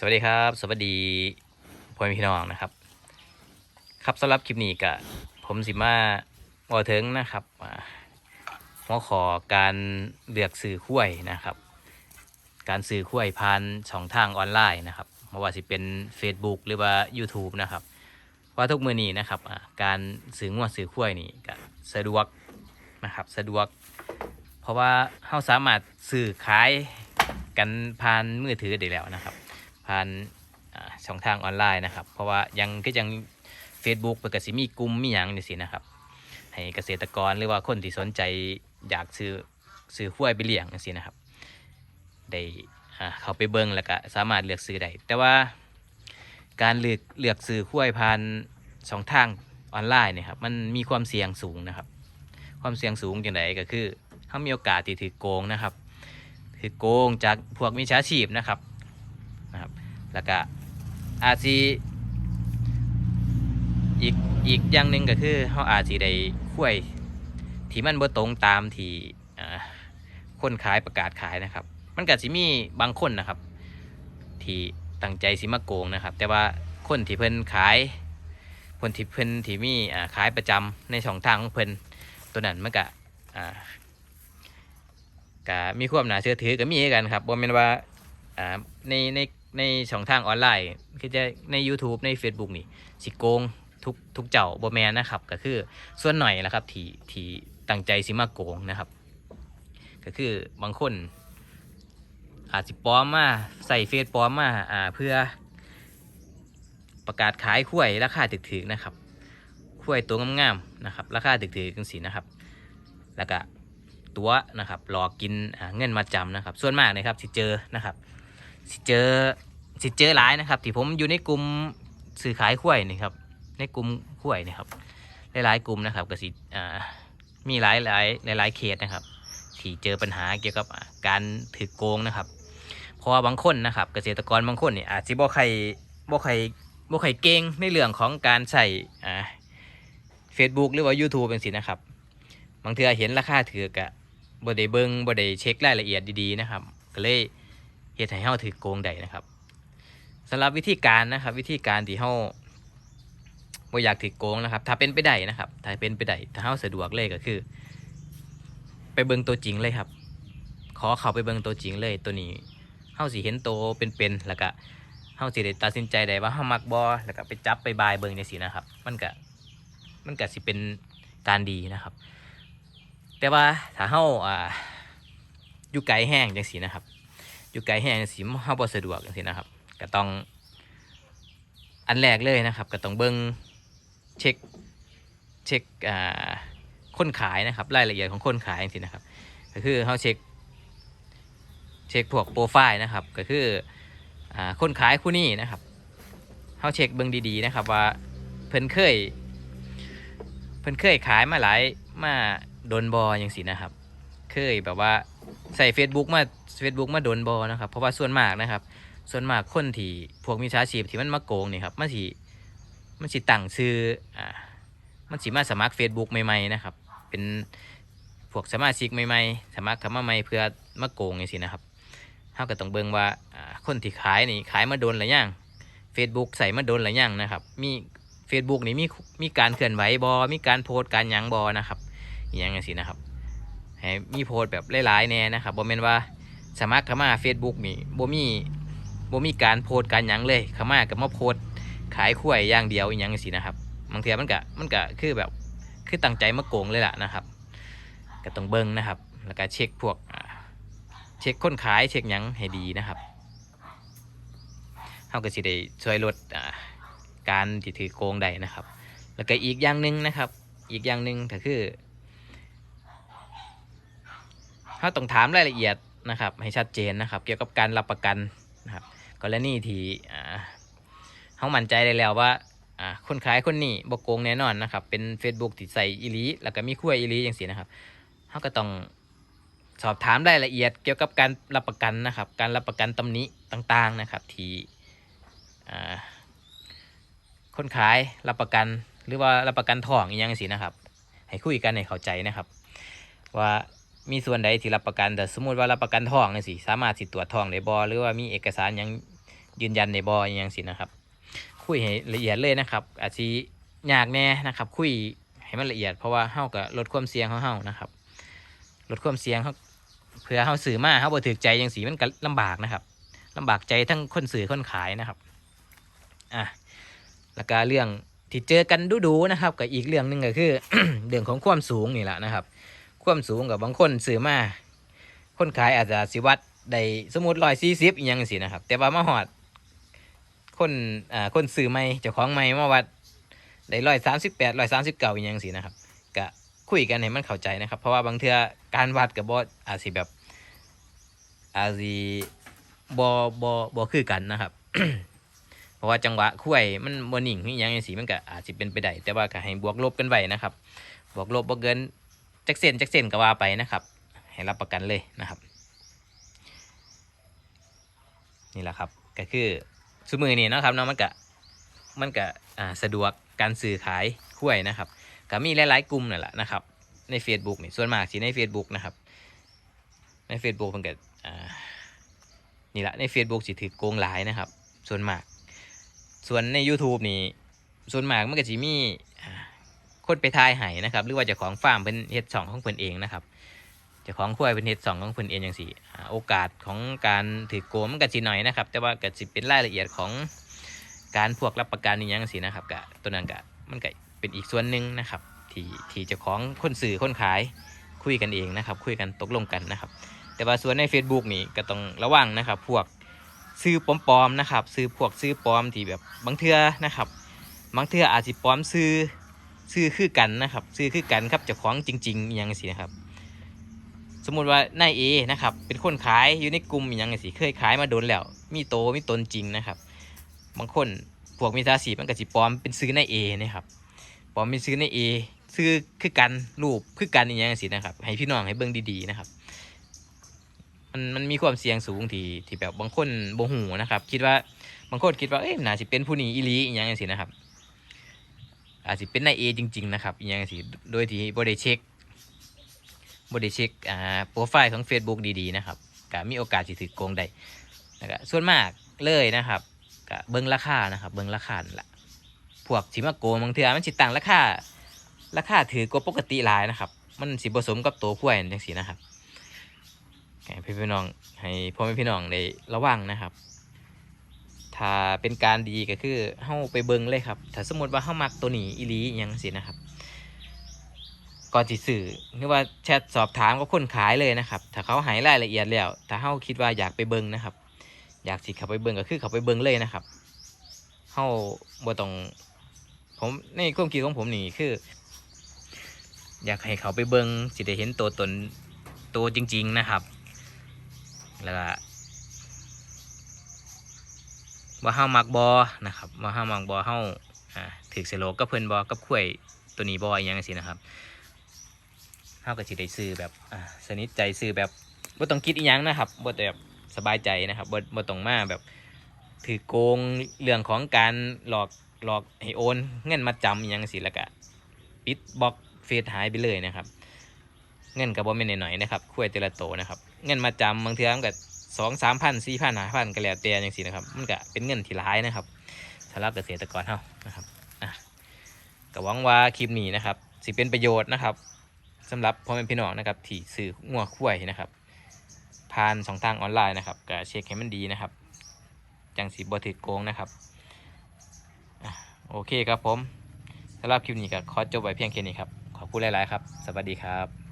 สวัสดีครับ สวัสดีพ่อแม่พี่น้องนะครับ ครับสำหรับคลิปนี้ก็ผมสิมาบอเทิงนะครับอ่าหัวขอการเลือกสื่อคุ้วยนะครับ การสื่อคุ้วยผ่านช่องทางออนไลน์นะครับไม่ว่าสิเป็น Facebook หรือว่า YouTube นะครับว่าทุกมือนี้นะครับการสื่องวดสื่อคุ้วยนี่ก็สะดวกนะครับสะดวก เพราะว่าเราสามารถสื่อขายกันผ่านมือถือได้แล้วนะครับ ผ่านช่องทางออนไลน์นะครับ เพราะว่ายังก็ยัง Facebook เปิดกสิมีกลุ่มมีอย่างนี่สินะครับ ให้เกษตรกรหรือว่าคนที่สนใจอยากซื้อซื้อข้วยไปเลี้ยงนี่สินะครับได้เขาไปเบิ่งแล้วก็สามารถเลือกซื้อได้แต่ว่าการเลือกเลือกซื้อข้วยผ่านช่องทางออนไลน์เนี่ยครับมันมีความเสี่ยงสูงนะครับ ความเสี่ยงสูงอย่างไรก็คือเขามีโอกาสที่ถือโกงนะครับถือโกงจากพวกมิจฉาชีพนะครับนะครับ แล้วก็อาจจะอีกอีกอย่างหนึ่งก็คือเขาอาจจะได้คุ้วยที่มันบ่ตรงตามที่คนขายประกาศขายนะครับ มันก็สิมีบางคนนะครับ ที่ตั้งใจสิมาโกงนะครับ แต่ว่าคนที่เพิ่นขายคนที่เพิ่นที่มีอ่าขายประจำในช่องทางของเพิ่นตัวนั้นมันก็อ่าก็มีความน่าเชื่อถือก็มีกันครับบ่แม่นว่าในใน ในช่องทางออนไลน์ คือจะใน YouTube ใน Facebook นี่สิโกงทุกทุกเจ้าบ่แม่นนะครับ ก็คือส่วนหน่อยแหละครับที่ที่ตั้งใจสิมาโกงนะครับ ก็คือบางคนอาจสิปลอมมาใส่เฟซปลอมมาอ่าเพื่อประกาศขายข้วยราคาถึกๆนะครับข้วยตัวงามๆนะครับ ราคาถึกๆกันสินะครับ แล้วก็ตัวนะครับหลอกกินเงินมาจำนะครับ ส่วนมากนะครับสิเจอนะครับสิเจอ สิเจอหลายนะครับที่ผมอยู่ในกลุ่มสื่อขายข้วยนี่ครับในกลุ่มข้วยนี่ครับหลายๆกลุ่มนะครับก็สิอ่ามีหลายหลายหลายหลายเคสนะครับ ที่เจอปัญหาเกี่ยวกับการถือโกงนะครับเพราะว่าบางคนนะครับ เกษตรกรบางคนเนี่ยอาจจะบ่ใครบ่ใครบ่ใครเก่งในเรื่องของการใส่อ่า Facebook หรือว่า YouTube เป็นสินะครับ บางเทือเห็นราคาถือกะบ่ได้เบิ่งบ่ได้เช็ครายละเอียดดีๆนะครับ ก็เลยเฮ็ดให้เฮาถือโกงได้นะครับ สำหรับวิธีการนะครับ วิธีการที่เฮาบ่อยากถือโกงนะครับ ถ้าเป็นไปได้นะครับ ถ้าเป็นไปได้ถ้าเฮาสะดวกเลยก็คือ ไปเบิ่งตัวจริงเลยครับ ขอเข้าไปเบิ่งตัวจริงเลยตัวนี้เฮาสิเห็นตัวเป็นๆแล้วก็เฮาสิได้ตัดสินใจได้ว่าเฮามักบ่แล้วก็ไปจับไปบายเบิ่งจังซี่นะครับ มันก็มันก็สิเป็นการดีนะครับ แต่ว่าถ้าเฮาอ่าอยู่ไกลแห้งจังซี่นะครับ อยู่ไกลแห้งจังซี่เฮาบ่สะดวกจังซี่นะครับ ก็ต้องอันแรกเลยนะครับ ก็ต้องเบิ่งเช็คเช็คคนขายนะครับ รายละเอียดของคนขายจังๆนะครับ ก็คือเขาเช็คเช็คพวกโปรไฟล์นะครับ ก็คืออคนขายคู่นี้นะครับเขาเช็คเบิ่งดีๆนะครับว่าเพิ่นเคย เพิ่นเคยขายมาหลายมาโดนบออย่างสินะครับ เคยแบบว่าใส่ Facebook มา Facebook มาโดนบอนะครับ เพราะว่าส่วนมากนะครับ ส่วนมากคนที่พวกมิจฉาชีพที่มันมาโกงนี่ครับมันสิมันสิตั้งชื่ออ่ามันสิมาสมัคร Facebook ใหม่ๆนะครับ เป็นพวกสมาชิกใหม่ๆสมัครเข้ามาใหม่เพื่อมาโกงอย่างสินะครับเฮาก็ต้องเบิ่งว่าอ่าคนที่ขายนี่ขายมาโดนหรือยัง Facebook ใส่มาโดนหรือยังนะครับ มี Facebook นี่มีมีการเคลื่อนไหวบอมีการโพสต์การหยังบอนะครับอย่างจังซี่นะครับให้มีโพสต์แบบหลายๆแน่นะครับบ่แม่นว่าสมัครเข้ามา Facebook นี่บ่มี บ่มีการโพสต์การหยังเลยข้ามาก็มาโพสต์ขายข้วยอย่างเดียวอหย่างจังซี่นะครับบางเทีมันก็มันก็คือแบบคือตั้งใจมาโกงเลยล่ะนะครับก็ต้องเบิ่งนะครับ แล้วก็เช็คพวกเช็คคนขายเช็คหยังให้ดีนะครับเฮาก็สิได้ช่วยลดการที่ถือโกงได้นะครับ แล้วก็อีกอย่างหนึ่งนะครับ อีกอย่างหนึ่งก็คือเราต้องถามรายละเอียดนะครับ ให้ชัดเจนนะครับ เกี่ยวกับการรับประกันนะครับ กรณีที่เขามั่นใจได้แล้วว่าคนขายคนนี้บกโกงแน่นอนนะครับ เป็น Facebook ที่ใส่อีหลีแล้วก็มีขั้วอีหลีอย่างสีนะครับเขาก็ต้องสอบถามรายละเอียดเกี่ยวกับการรับประกันนะครับ การรับประกันตำหนิต่างๆนะครับ ที่คนขายรับประกันหรือว่ารับประกันทองอย่างสินะครับ ให้คุยกันให้เข้าใจนะครับ ว่า มีส่วนใดที่รับประกันแต่สมมติว่ารับประกันทองนี่สิสามารถสิตรวจทองได้บ่หรือว่ามีเอกสารยังยืนยันในบออย่างสินะครับ คุยให้ละเอียดเลยนะครับ อาจจะยากแน่นะครับ คุยให้มันละเอียดเพราะว่าเฮาก็ลดความเสี่ยงของเฮานะครับลดความเสี่ยงเฮาเพื่อเฮาสื่อมาเฮาบ่ถือใจอย่างสีมันก็ลำบากนะครับลำบากใจทั้งคนสื่อคนขายนะครับอะแล้วก็เรื่องที่เจอกันดูๆนะครับกับอีกเรื่องหนึงก็คือ เรื่องของความสูงนี่แหละนะครับ ความสูงกับบางคนซื้อมาคนขายอาจจะสิวัดได้สมมติร้อยสี่สิบอีกอย่างสินะครับ แต่ว่ามาหอด คนอ่าคนซื้อไม่เจ้าของไม่มาวัดได้ร้อยสามสิบแปดร้อยสามสิบเก้าอีกอย่างสินะครับก็คุยกันให้มันเข้าใจนะครับ เพราะว่าบางเทื่อการวัดกับบอสอาจสิแบบอาจสิบอบอบอคือกันนะครับ เพราะว่าจังหวะคุยมันบนิ่งอย่างสิมันก็อาจจะเป็นไปได้แต่ว่าก็ให้บวกลบกันไว้นะครับ บวกลบบ่เกิน จักเซนจักเซนก็ว่าไปนะครับ ให้รับประกันเลยนะครับ นี่แหละครับก็คือสมือนี่นะครับเนาะมันก็มันก็สะดวกการสื่อขายคุ้วยนะครับก็มีหลายๆกลุ่มนั่นแหละนะครับ ใน Facebook นี่ส่วนมากสิใน Facebook นะครับ ใน Facebook มันก็นี่แหละใน Facebook สิถือโกงหลายนะครับ ส่วนมาก ส่วนใน YouTube นี่ส่วนมากมันก็สิมีอ่า คนไปทายให้นะครับ หรือว่าเจ้าของฟาร์มเป็นเฮ็ดช่องของเพิ่นเองนะครับเจ้าของคุ้วยเป็นเฮ็ดสองของเพิ่นเองอย่างสี่โอกาสของการถือโกงมันก็สิหน่อยนะครับ แต่ว่าก็สิเป็นรายละเอียดของการพวกรับประกันนี่ยังสินะครับก็ตัวนั้นก็มันก็เป็นอีกส่วนหนึ่งนะครับ ที่ที่เจ้าของคนสื่อคนขายคุยกันเองนะครับ คุยกันตกลงกันนะครับ แต่ว่าส่วนใน Facebook นี่ก็ต้องระวังนะครับ พวกซื้อปลอมๆนะครับ ซื้อพวกซื้อปลอมที่แบบบางเทื่อนะครับ บางเทื่ออาจสิปลอมซื้อ ซื้อคือกันนะครับ ซื้อคือกันครับเจ้าของจริงๆอหยังสินะครับ สมมุติว่านายเอนะครับ เป็นคนขายอยู่ในกลุ่มอย่างสิเคยขายมาโดนแล้ว มีโตมีตนจริงนะครับ บางคนพวกมีทาสีมันก็สิปลอมเป็นซื้อนายเอนะครับปลอมเป็นซื้อนายเอซื้อคือกันรูปคือกันอย่างสินะครับ ให้พี่น้องให้เบิ่งดีๆนะครับมันมันมีความเสี่ยงสูงที่ที่แบบบางคนโบหูนะครับ คิดว่าบางคนคิดว่าเอ๊ะน่าจะเป็นผู้นี้อีลีอย่างสินะครับ อาจจะเป็นนายเอจริง ๆ นะครับอย่างสิโดยที่บ่ได้เช็คบไดิเช็คอ่าโปรไฟล์ของ Facebook ดีๆนะครับก็มีโอกาสที่ถือโกงได้นะครับส่วนมากเลยนะครับก็เบิ้งราคานะครับ เบิ้งราคาละพวกสิมาโกงบางเทื่อมันสิต่างราคาราคาถือกว่าปกติหลายนะครับ มันสิผสมกับตัวกล้วยจังสีนะครับให้พี่พี่น้องให้พ่อแม่พี่น้องได้ระวังนะครับ ถ้าเป็นการดีก็คือเฮาไปเบิ้งเลยครับ ถ้าสมมติว่าเฮามักตัวนี้อีหลีอยังสินะครับก่อนจิสื่อหรือว่าแชทสอบถามกับคนขายเลยนะครับ ถ้าเขาหายรายละเอียดแล้ว ถ้าเขาคิดว่าอยากไปเบิ้งนะครับ อยากสิเขาไปเบิ้งก็คือเขาไปเบิ้งเลยนะครับเขาบ่ต้องผมในความคิดของผมนี่คือ อยากให้เขาไปเบิ้งสิได้เห็นตัวตนตัวจริง ๆนะครับ แล้วก็ ว่าเฮามักบอนะครับว่าเฮามักบอเฮาอ่าถือเสโลกับเพิ่นบอกับ่วยตัวนี้บออหย่างสินะครับเฮาก็สิได้ซื้อแบบอ่าสนิทใจซื้อแบบบ่ต้องคิดอีหยังนะครับบ่แต่แบบสบายใจนะครับบ่บ่ต้องมาแบบถือโกงเรื่องของการหลอกหลอกให้โอน เงินมาจำอีหยังสิล้วก็ปิดบล็อกเฟซหายไปเลยนะครับ เงินก็บ่แม่นน้อยๆนะครับคุยแต่ลโตนะครับ เงินมาจำบางเทื่อมันก็ สองสามพันสี่พันห้าพันก็แล้วแต่จังซี่นะครับ มันก็เป็นเงินที่หลายนะครับสำหรับเกษตรกรเฮานะครับอะก็หวังว่าคลิปนี้นะครับสิเป็นประโยชน์นะครับสำหรับพ่อแม่พี่น้องนะครับที่ซื้องัวคุ้ยนะครับผ่านสองทางออนไลน์นะครับก็เช็คให้มันดีนะครับจังสีบอถือโกงนะครับอโอเคครับผมสำหรับคลิปนี้ก็ขอจบไว้เพียงแค่นี้ครับขอบคุณหลาย ๆ ครับ สวัสดีครับ